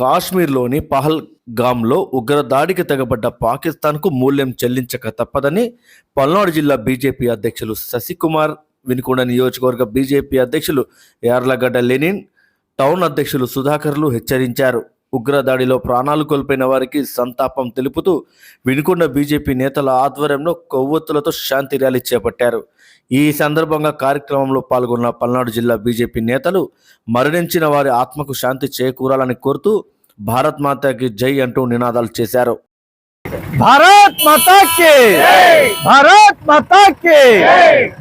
కాశ్మీర్లోని పహల్గామ్లో ఉగ్రదాడికి తెగబడ్డ పాకిస్తాన్కు మూల్యం చెల్లించక తప్పదని పల్నాడు జిల్లా బీజేపీ అధ్యక్షులు శశికుమార్ వినుకొండ నియోజకవర్గ బీజేపీ అధ్యక్షులు యార్లగడ్డ లెనిన్ టౌన్ అధ్యక్షులు సుధాకర్లు హెచ్చరించారు. ఉగ్రదాడిలో ప్రాణాలు కోల్పోయిన వారికి సంతాపం తెలుపుతూ వినుకొండ బీజేపీ నేతల ఆధ్వర్యంలో కొవ్వొత్తులతో శాంతి ర్యాలీ చేపట్టారు. ఈ సందర్భంగా కార్యక్రమంలో పాల్గొన్న పల్నాడు జిల్లా బీజేపీ నేతలు మరణించిన వారి ఆత్మకు శాంతి చేకూరాలని కోరుతూ భారత్ మాతాకి జై అంటూ నినాదాలు చేశారు. భారత్ మాతాకి భారత్ మాతాకి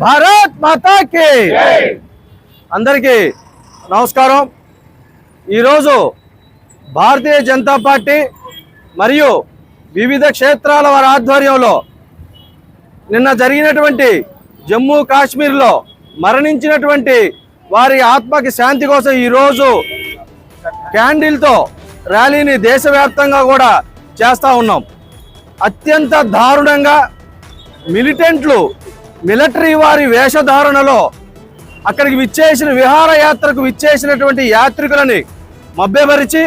భారత్ మాతాకి అందరికీ నమస్కారం. ఈరోజు భారతీయ జనతా పార్టీ మరియు వివిధ క్షేత్రాల వారి ఆధ్వర్యంలో నిన్న జరిగినటువంటి జమ్మూ కాశ్మీర్లో మరణించినటువంటి వారి ఆత్మకి శాంతి కోసం ఈరోజు క్యాండిల్తో ర్యాలీని దేశవ్యాప్తంగా కూడా చేస్తూ ఉన్నాం. అత్యంత దారుణంగా మిలిటెంట్లు మిలిటరీ వారి వేషధారణలో అక్కడికి విచ్చేసిన విహారయాత్రకు విచ్చేసినటువంటి యాత్రికులని మభ్యపరిచి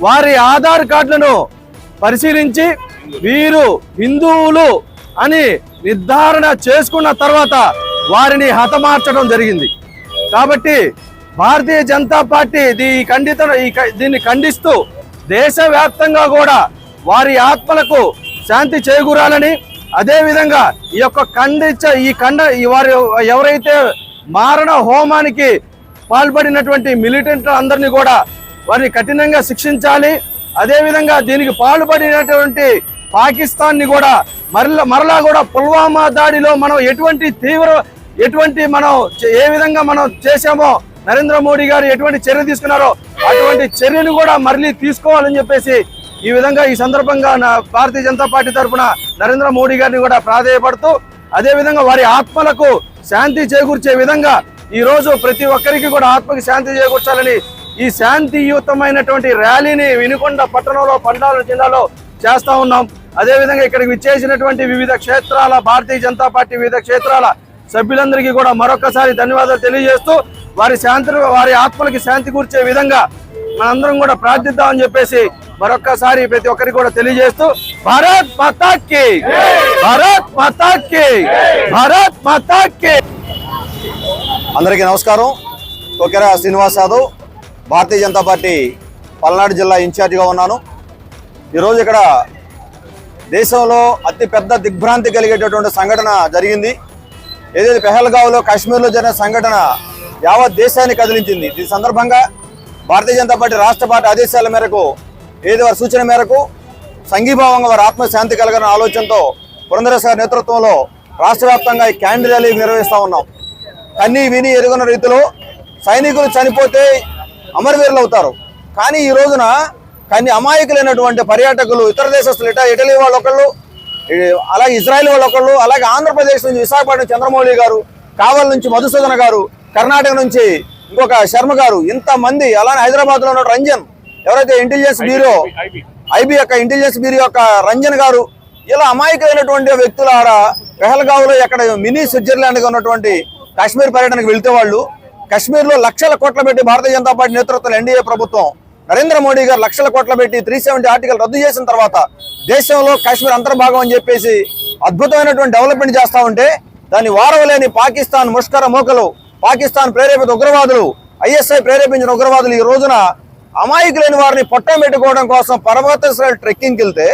వారి ఆధార్ కార్డులను పరిశీలించి వీరు హిందువులు అని నిర్ధారణ చేసుకున్న తర్వాత వారిని హతమార్చడం జరిగింది. కాబట్టి భారతీయ జనతా పార్టీ దీ ఖండిత ఈ క- దీన్ని ఖండిస్తూ దేశవ్యాప్తంగా కూడా వారి ఆత్మలకు శాంతి చేకూరాలని అదేవిధంగా ఈ యొక్క ఖండించ ఈ ఖండ ఈ వారి ఎవరైతే మారణ హోమానికి పాల్పడినటువంటి మిలిటెంట్ అందరినీ కూడా వారిని కఠినంగా శిక్షించాలి. అదేవిధంగా దీనికి పాల్పడినటువంటి పాకిస్తాన్ని కూడా మరలా మరలా కూడా పుల్వామా దాడిలో మనం ఎటువంటి తీవ్ర ఎటువంటి మనం ఏ విధంగా మనం చేశామో నరేంద్ర మోడీ గారు ఎటువంటి చర్య తీసుకున్నారో అటువంటి చర్యను కూడా మరలి తీసుకోవాలని చెప్పేసి ఈ విధంగా ఈ సందర్భంగా నా భారతీయ జనతా పార్టీ తరఫున నరేంద్ర మోడీ గారిని కూడా ప్రాధేయపడుతూ అదేవిధంగా వారి ఆత్మలకు శాంతి చేకూర్చే విధంగా ఈరోజు ప్రతి ఒక్కరికి కూడా ఆత్మకి శాంతి చేకూర్చాలని ఈ శాంతియుతమైనటువంటి ర్యాలీని వినుకొండ పట్టణంలో పండాల జిల్లాలో చేస్తూ ఉన్నాం. అదే విధంగా ఇక్కడికి విచ్చేసినటువంటి వివిధ క్షేత్రాల భారతీయ జనతా పార్టీ వివిధ క్షేత్రాల సభ్యులందరికీ కూడా మరొకసారి ధన్యవాదాలు తెలియజేస్తూ వారి శాంతి వారి ఆత్మలకి శాంతి కూర్చే విధంగా మనందరం కూడా ప్రార్థిద్దామని చెప్పేసి మరొక్కసారి ప్రతి ఒక్కరికి కూడా తెలియజేస్తూ భారత్ మాతాకి భారత్ మాతాకి భారత్ మాతాకి. అందరికీ నమస్కారం. కొకెరా శ్రీనివాస్ యాదవ్ భారతీయ జనతా పార్టీ పల్నాడు జిల్లా ఇన్ఛార్జిగా ఉన్నాను. ఈరోజు ఇక్కడ దేశంలో అతిపెద్ద దిగ్భ్రాంతి కలిగేటటువంటి సంఘటన జరిగింది. ఏదైతే పెహల్గావ్లో కాశ్మీర్లో జరిగిన సంఘటన యావత్ దేశాన్ని కదిలించింది. దీని సందర్భంగా భారతీయ జనతా పార్టీ రాష్ట్ర పార్టీ ఆదేశాల మేరకు ఏది వారి సూచన మేరకు సంఘీభావంగా వారి ఆత్మశాంతి కలగని ఆలోచనతో పురంధరేశ్వర గారి నేతృత్వంలో రాష్ట్ర వ్యాప్తంగా ఈ క్యాండిల్ ర్యాలీ నిర్వహిస్తూ ఉన్నాం. కన్నీ విని ఎరుగున్న రీతిలో సైనికులు చనిపోతే అమరవీరులు అవుతారు. కానీ ఈ రోజున కొన్ని అమాయకులైనటువంటి పర్యాటకులు ఇతర దేశస్తులు ఇట ఇటలీ వాళ్ళు ఒకళ్ళు అలాగే ఇజ్రాయెల్ వాళ్ళు ఒకళ్ళు అలాగే ఆంధ్రప్రదేశ్ నుంచి విశాఖపట్నం చంద్రమౌళి గారు కావల్ నుంచి మధుసూదన గారు కర్ణాటక నుంచి ఇంకొక శర్మ గారు ఇంతమంది అలానే హైదరాబాద్లో ఉన్న రంజన్ ఎవరైతే ఇంటెలిజెన్స్ బ్యూరో ఐబీ యొక్క ఇంటెలిజెన్స్ బ్యూరో యొక్క రంజన్ గారు ఇలా అమాయకులైనటువంటి వ్యక్తులు ఆడ పెహల్గావ్లో ఎక్కడ మినీ స్విట్జర్లాండ్గా ఉన్నటువంటి కాశ్మీర్ పర్యటనకు వెళ్తే వాళ్ళు కశ్మీర్లో లక్షల కోట్ల పెట్టి భారతీయ జనతా పార్టీ నేతృత్వంలో ఎన్డీఏ ప్రభుత్వం నరేంద్ర మోడీ గారు లక్షల కోట్ల పెట్టి త్రీ సెవెంటీ ఆర్టికల్ రద్దు చేసిన తర్వాత దేశంలో కాశ్మీర్ అంతర్భాగం అని చెప్పేసి అద్భుతమైనటువంటి డెవలప్మెంట్ చేస్తూ ఉంటే దాన్ని వారవలేని పాకిస్తాన్ ముష్కర మోకలు పాకిస్తాన్ ప్రేరేపిత ఉగ్రవాదులు ఐఎస్ఐ ప్రేరేపించిన ఉగ్రవాదులు ఈ రోజున అమాయకులైన వారిని పొట్టం పెట్టుకోవడం కోసం పర్వత ట్రెక్కింగ్కి వెళ్తే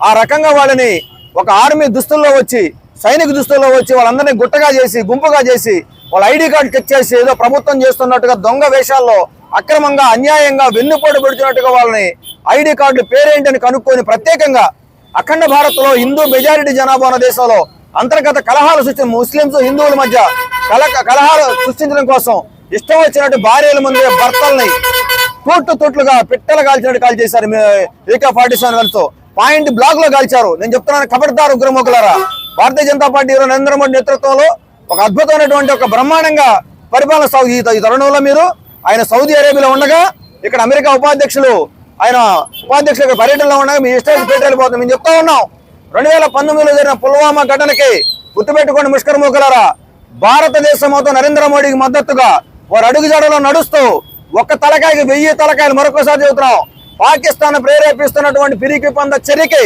ఆ రకంగా వాళ్ళని ఒక ఆర్మీ దుస్తుల్లో వచ్చి సైనిక దుస్తుల్లో వచ్చి వాళ్ళందరినీ గుట్టగా చేసి గుంపుగా చేసి వాళ్ళ ఐడి కార్డు చెక్ చేసి ఏదో ప్రభుత్వం చేస్తున్నట్టుగా దొంగ వేషాల్లో అక్రమంగా అన్యాయంగా వెన్నుపోటు పెడుతున్నట్టుగా వాళ్ళని ఐడి కార్డులు పేరేంటని కనుక్కొని ప్రత్యేకంగా అఖండ భారత్లో హిందూ మెజారిటీ జనాభా ఉన్న దేశంలో అంతర్గత కలహాలు సృష్టి ముస్లింస్ హిందువుల మధ్య కల కలహాలు సృష్టించడం కోసం ఇష్టం వచ్చినట్టు భార్యల ముందే భర్తల్ని తూట్లు తూట్లుగా పిట్టలు కాల్చినట్టు కాల్ చేశారు ఏకా ఫార్టీ సెవెన్తో పాయింట్ బ్లాక్లో కాల్చారు. నేను చెప్తున్నాను కబడ్దారు ఉగ్రముఖులారా భారతీయ జనతా పార్టీ ఈరోజు నరేంద్ర మోడీ నేతృత్వంలో ఒక అద్భుతమైనటువంటి ఒక బ్రహ్మాండంగా పరిపాలన సాగు ఈ తరుణంలో మీరు ఆయన సౌదీ అరేబియాలో ఉండగా ఇక్కడ అమెరికా ఉపాధ్యక్షులు ఆయన ఉపాధ్యక్షుల పర్యటనలో ఉండగా మీ ఇష్టానికి పేరు వెళ్ళిపోతుంది మేము చెప్తా ఉన్నాం రెండు వేల పంతొమ్మిదిలో జరిగిన పుల్వామా ఘటనకి గుర్తుపెట్టుకోండి ముష్కరముఖులారా భారతదేశం మొత్తం నరేంద్ర మోడీకి మద్దతుగా వారు అడుగుజాడలో నడుస్తూ ఒక్క తలకాయకి వెయ్యి తలకాయలు మరొకసారి చెబుతున్నాం. పాకిస్తాన్ ప్రేరేపిస్తున్నటువంటి పిరికి పంద చర్యకి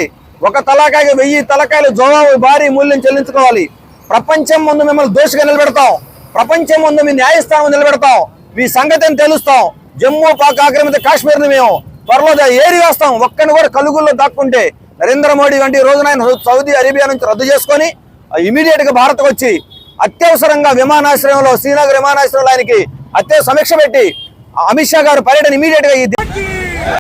ఒక తలకాయకి వెయ్యి తలకాయలు జవాబు భారీ మూల్యం చెల్లించుకోవాలి. ప్రపంచం ముందు మిమ్మల్ని దోషిగా నిలబెడతాం. ప్రపంచం ముందు మీ న్యాయస్థానం నిలబెడతాం. మీ సంగతిని తెలుస్తాం. జమ్మూ పాక్ ఆక్రమిత కాశ్మీర్ని మేము త్వరలో ఏరి వేస్తాం. ఒక్కని కూడా కలుగుల్లో దాక్కుంటే నరేంద్ర మోడీ వంటి రోజున ఆయన సౌదీ అరేబియా నుంచి రద్దు చేసుకొని ఇమీడియట్గా భారత్ వచ్చి అత్యవసరంగా విమానాశ్రయంలో శ్రీనగర్ విమానాశ్రయంలో ఆయనకి అత్యవసర సమీక్ష పెట్టి అమిత్ షా గారు పర్యటన ఇమీడియట్గా ఈ